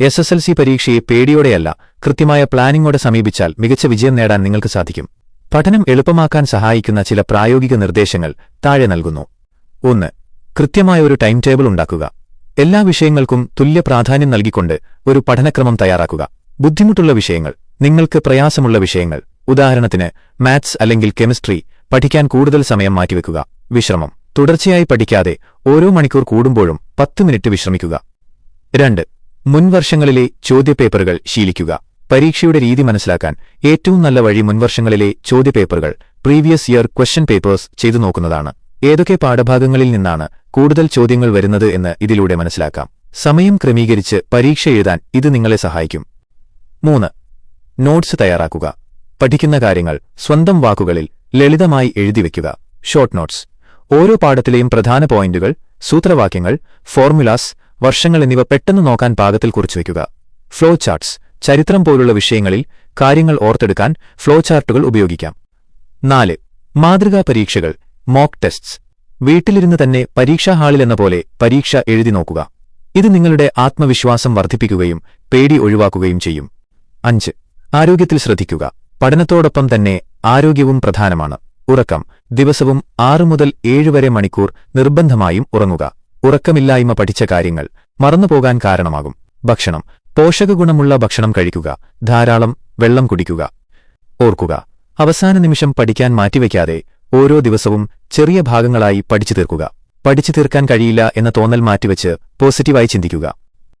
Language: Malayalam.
എസ് എസ് എൽ സി പരീക്ഷയെ പേടിയോടെയല്ല കൃത്യമായ പ്ലാനിങ്ങോടെ സമീപിച്ചാൽ മികച്ച വിജയം നേടാൻ നിങ്ങൾക്ക് സാധിക്കും. പഠനം എളുപ്പമാക്കാൻ സഹായിക്കുന്ന ചില പ്രായോഗിക നിർദ്ദേശങ്ങൾ താഴെ നൽകുന്നു. ഒന്ന് കൃത്യമായ ഒരു ടൈം ടേബിൾ ഉണ്ടാക്കുക. എല്ലാ വിഷയങ്ങൾക്കും തുല്യ പ്രാധാന്യം നൽകിക്കൊണ്ട് ഒരു പഠനക്രമം തയ്യാറാക്കുക. ബുദ്ധിമുട്ടുള്ള വിഷയങ്ങൾ നിങ്ങൾക്ക് പ്രയാസമുള്ള വിഷയങ്ങൾ ഉദാഹരണത്തിന് മാത്സ് അല്ലെങ്കിൽ കെമിസ്ട്രി പഠിക്കാൻ കൂടുതൽ സമയം മാറ്റിവെക്കുക. വിശ്രമം തുടർച്ചയായി പഠിക്കാതെ ഓരോ മണിക്കൂർ കൂടുമ്പോഴും പത്ത് മിനിറ്റ് വിശ്രമിക്കുക. രണ്ട് മുൻവർഷങ്ങളിലെ ചോദ്യപേപ്പറുകൾ ശീലിക്കുക. പരീക്ഷയുടെ രീതി മനസ്സിലാക്കാൻ ഏറ്റവും നല്ല വഴി മുൻവർഷങ്ങളിലെ ചോദ്യപേപ്പറുകൾ പ്രീവിയസ് ഇയർ ക്വസ്റ്റ്യൻ പേപ്പേഴ്സ് ചെയ്തു നോക്കുന്നതാണ്. ഏതൊക്കെ പാഠഭാഗങ്ങളിൽ നിന്നാണ് കൂടുതൽ ചോദ്യങ്ങൾ വരുന്നത് എന്ന് ഇതിലൂടെ മനസ്സിലാക്കാം. സമയം ക്രമീകരിച്ച് പരീക്ഷ എഴുതാൻ ഇത് നിങ്ങളെ സഹായിക്കും. മൂന്ന്. നോട്ട്സ് തയ്യാറാക്കുക. പഠിക്കുന്ന കാര്യങ്ങൾ സ്വന്തം വാക്കുകളിൽ ലളിതമായി എഴുതിവെക്കുക ഷോർട്ട് നോട്ട്സ്. ഓരോ പാഠത്തിലെയും പ്രധാന പോയിന്റുകൾ സൂത്രവാക്യങ്ങൾ ഫോർമുലാസ് വർഷങ്ങൾ എന്നിവ പെട്ടെന്ന് നോക്കാൻ പാകത്തിൽ കുറിച്ചുവെക്കുക ഫ്ലോ ചാർട്ട്സ് ചരിത്രം പോലുള്ള വിഷയങ്ങളിൽ കാര്യങ്ങൾ ഓർത്തെടുക്കാൻ ഫ്ലോ ചാർട്ടുകൾ ഉപയോഗിക്കാം. നാല് മാതൃകാ പരീക്ഷകൾ മോക്ക് ടെസ്റ്റ്സ് വീട്ടിലിരുന്ന് തന്നെ പരീക്ഷാ ഹാളിലെന്ന പോലെ പരീക്ഷ എഴുതി നോക്കുക. ഇത് നിങ്ങളുടെ ആത്മവിശ്വാസം വർദ്ധിപ്പിക്കുകയും പേടി ഒഴിവാക്കുകയും ചെയ്യും. അഞ്ച് ആരോഗ്യത്തിൽ ശ്രദ്ധിക്കുക. പഠനത്തോടൊപ്പം തന്നെ ആരോഗ്യവും പ്രധാനമാണ്. ഉറക്കം ദിവസവും ആറു മുതൽ ഏഴ് വരെ മണിക്കൂർ നിർബന്ധമായും ഉറങ്ങുക. ഉറക്കമില്ലായ്മ പഠിച്ച കാര്യങ്ങൾ മറന്നുപോകാൻ കാരണമാകും. ഭക്ഷണം. പോഷകഗുണമുള്ള ഭക്ഷണം കഴിക്കുക. ധാരാളം വെള്ളം കുടിക്കുക. ഓർക്കുക. അവസാന നിമിഷം പഠിക്കാൻ മാറ്റിവെക്കാതെ ഓരോ ദിവസവും ചെറിയ ഭാഗങ്ങളായി പഠിച്ചു തീർക്കുക പഠിച്ചു തീർക്കാൻ കഴിയില്ല എന്ന തോന്നൽ മാറ്റിവെച്ച് പോസിറ്റീവായി ചിന്തിക്കുക.